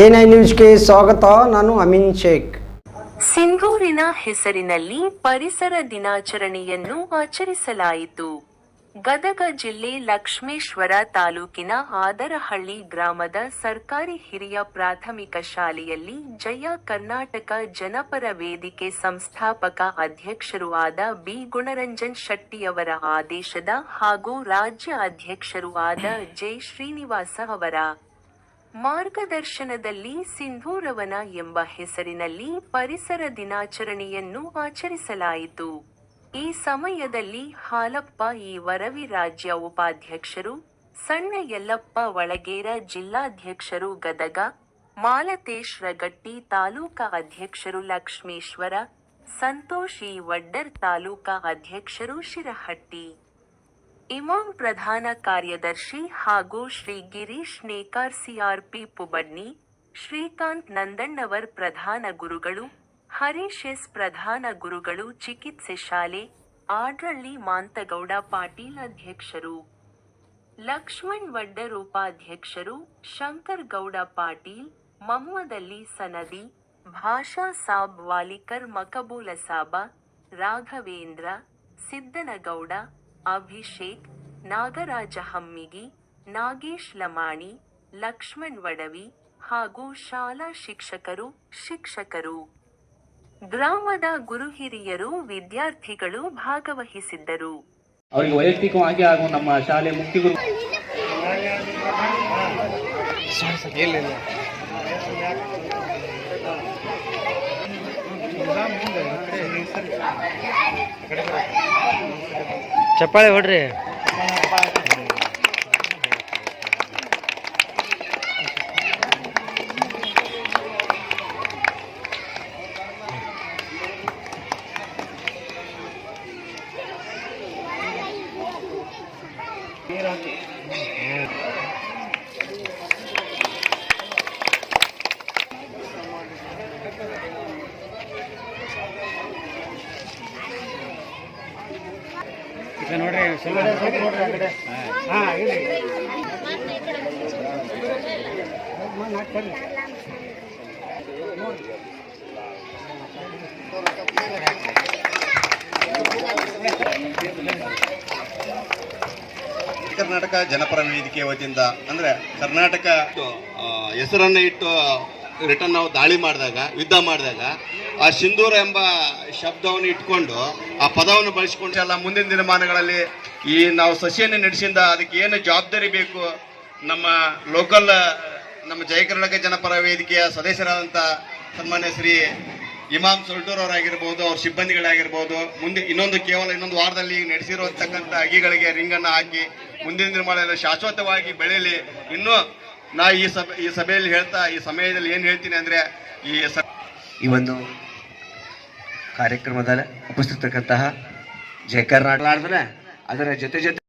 N I ನ್ಯೂಸ್ಗೆ ಸ್ವಾಗತ, ನಾನು ಅಮಿನ್ ಶೇಖ್. ಸಿಂಧೂರಿನ ಹೆಸರಿನಲ್ಲಿ ಪರಿಸರ ದಿನಾಚರಣೆಯನ್ನು ಆಚರಿಸಲಾಯಿತು. ಗದಗ ಜಿಲ್ಲೆ ಲಕ್ಷ್ಮೇಶ್ವರ ತಾಲೂಕಿನ ಆದರಹಳ್ಳಿ ಗ್ರಾಮದ ಸರ್ಕಾರಿ ಹಿರಿಯ ಪ್ರಾಥಮಿಕ ಶಾಲೆಯಲ್ಲಿ ಜಯ ಕರ್ನಾಟಕ ಜನಪರ ವೇದಿಕೆ ಸಂಸ್ಥಾಪಕ ಅಧ್ಯಕ್ಷರೂ ಆದ ಬಿ. ಗುಣರಂಜನ್ ಶೆಟ್ಟಿಯವರ ಆದೇಶದ ಹಾಗೂ ರಾಜ್ಯ ಅಧ್ಯಕ್ಷರೂ ಆದ ಜೆ. ಶ್ರೀನಿವಾಸ ಅವರ ಮಾರ್ಗದರ್ಶನದಲ್ಲಿ ಸಿಂಧೂರವನ ಎಂಬ ಹೆಸರಿನಲ್ಲಿ ಪರಿಸರ ದಿನಾಚರಣೆಯನ್ನು ಆಚರಿಸಲಾಯಿತು. ಈ ಸಮಯದಲ್ಲಿ ಹಾಲಪ್ಪ, ಈ ವರವಿ ರಾಜ್ಯ ಉಪಾಧ್ಯಕ್ಷರು, ಸಣ್ಣ ಯಲ್ಲಪ್ಪ ಒಳಗೇರ ಜಿಲ್ಲಾಧ್ಯಕ್ಷರು ಗದಗ, ಮಾಲತೇಶ್ ರಗಟ್ಟಿ ತಾಲೂಕಾ ಅಧ್ಯಕ್ಷರು ಲಕ್ಷ್ಮೇಶ್ವರ, ಸಂತೋಷಿ ವಡ್ಡರ್ ತಾಲೂಕಾ ಅಧ್ಯಕ್ಷರು ಶಿರಹಟ್ಟಿ. ಇಮಾಂ ಪ್ರಧಾನ ಕಾರ್ಯದರ್ಶಿ ಹಾಗೂ ಶ್ರೀ ಗಿರೀಶ್ ನೇಕಾರ್ ಸಿಆರ್ಪಿ ಪುಬಡ್ನಿ ಶ್ರೀಕಾಂತ್ ನಂದಣ್ಣವರ್ ಪ್ರಧಾನ ಗುರುಗಳು, ಹರೀಶ್ ಎಸ್ ಪ್ರಧಾನ ಗುರುಗಳು, ಚಿಕಿತ್ಸೆ ಶಾಲೆ, ಆಡ್ರಳ್ಳಿ ಮಾಂತಗೌಡ ಪಾಟೀಲ್ ಅಧ್ಯಕ್ಷರು, ಲಕ್ಷ್ಮಣ್ ವಡ್ಡರ್ ಉಪಾಧ್ಯಕ್ಷರು ಶಂಕರ್ ಗೌಡ ಪಾಟೀಲ್ ಮಮ್ಮದಲ್ಲಿ ಸನದಿ, ಭಾಷಾ ಸಾಬ್ ವಾಲಿಕರ್ ಮಕಬೂಲ ಸಾಬ, ರಾಘವೇಂದ್ರ, ಸಿದ್ದನಗೌಡ ಅಭಿಷೇಕ್ ನಾಗರಾಜ ಹಮ್ಮಿಗಿ ನಾಗೇಶ್ ಲಮಾಣಿ ಲಕ್ಷ್ಮಣ್ ವಡವಿ ಹಾಗೂ ಶಾಲಾ ಶಿಕ್ಷಕರು ಶಿಕ್ಷಕರು. ಗ್ರಾಮದ ಗುರು ಹಿರಿಯರು ವಿದ್ಯಾರ್ಥಿಗಳು ಭಾಗವಹಿಸಿದ್ದರು. ಅವರಿಗೆ ವೈಯಕ್ತಿಕವಾಗಿ ಹಾಗೂ ನಮ್ಮ ಶಾಲೆ ಮುಖ್ಯ ಗುರು ಚಪ್ಪಾಳೆ ಹೊಡ್ರಿ. ನೋಡ್ರಿ ಕರ್ನಾಟಕ ಜನಪರ ವೇದಿಕೆ ವತಿಯಿಂದ ಅಂದ್ರೆ ಕರ್ನಾಟಕ ಹೆಸರನ್ನ ಇಟ್ಟು ರಿಟರ್ನ್ ನಾವು ದಾಳಿ ಮಾಡಿದಾಗ, ಯುದ್ಧ ಮಾಡಿದಾಗ, ಆ ಸಿಂಧೂರ ಎಂಬ ಶಬ್ದವನ್ನು ಇಟ್ಕೊಂಡು ಆ ಪದವನ್ನು ಬಳಸಿಕೊಂಡು ಎಲ್ಲ ಮುಂದಿನ ದಿನಮಾನಗಳಲ್ಲಿ ಈ ನಾವು ಸಸಿಯನ್ನು ನಡೆಸಿದ ಅದಕ್ಕೆ ಏನು ಜವಾಬ್ದಾರಿ ಬೇಕು ನಮ್ಮ ಲೋಕಲ್ ನಮ್ಮ ಜಯ ಕರ್ನಾಟಕ ಜನಪರ ವೇದಿಕೆಯ ಸದಸ್ಯರಾದಂಥ ಸನ್ಮಾನ್ಯ ಶ್ರೀ ಇಮಾಮ್ ಸೊಲ್ಟೂರ್ ಅವರಾಗಿರ್ಬೋದು, ಅವ್ರ ಸಿಬ್ಬಂದಿಗಳಾಗಿರ್ಬೋದು, ಮುಂದೆ ಇನ್ನೊಂದು ಕೇವಲ ಇನ್ನೊಂದು ವಾರದಲ್ಲಿ ನಡೆಸಿರತಕ್ಕಂಥ ಅಗಿಗಳಿಗೆ ರಿಂಗನ್ನು ಹಾಕಿ ಮುಂದಿನ ದಿನಮಾನದಲ್ಲಿ ಶಾಶ್ವತವಾಗಿ ಬೆಳೆಯಲಿ. ಇನ್ನೂ ನಾ ಈ ಸಭೆ, ಈ ಸಭೆಯಲ್ಲಿ ಹೇಳ್ತಾ, ಈ ಸಮಯದಲ್ಲಿ ಏನು ಹೇಳ್ತೀನಿ ಅಂದರೆ ಈ ಸ, ಈ ಒಂದು ಕಾರ್ಯಕ್ರಮದಲ್ಲಿ ಉಪಸ್ಥಿತಕ್ಕಂತಹ ಜಯ ಕರ್ನಾಟಕ ಅದರ ಜೊತೆ ಜೊತೆ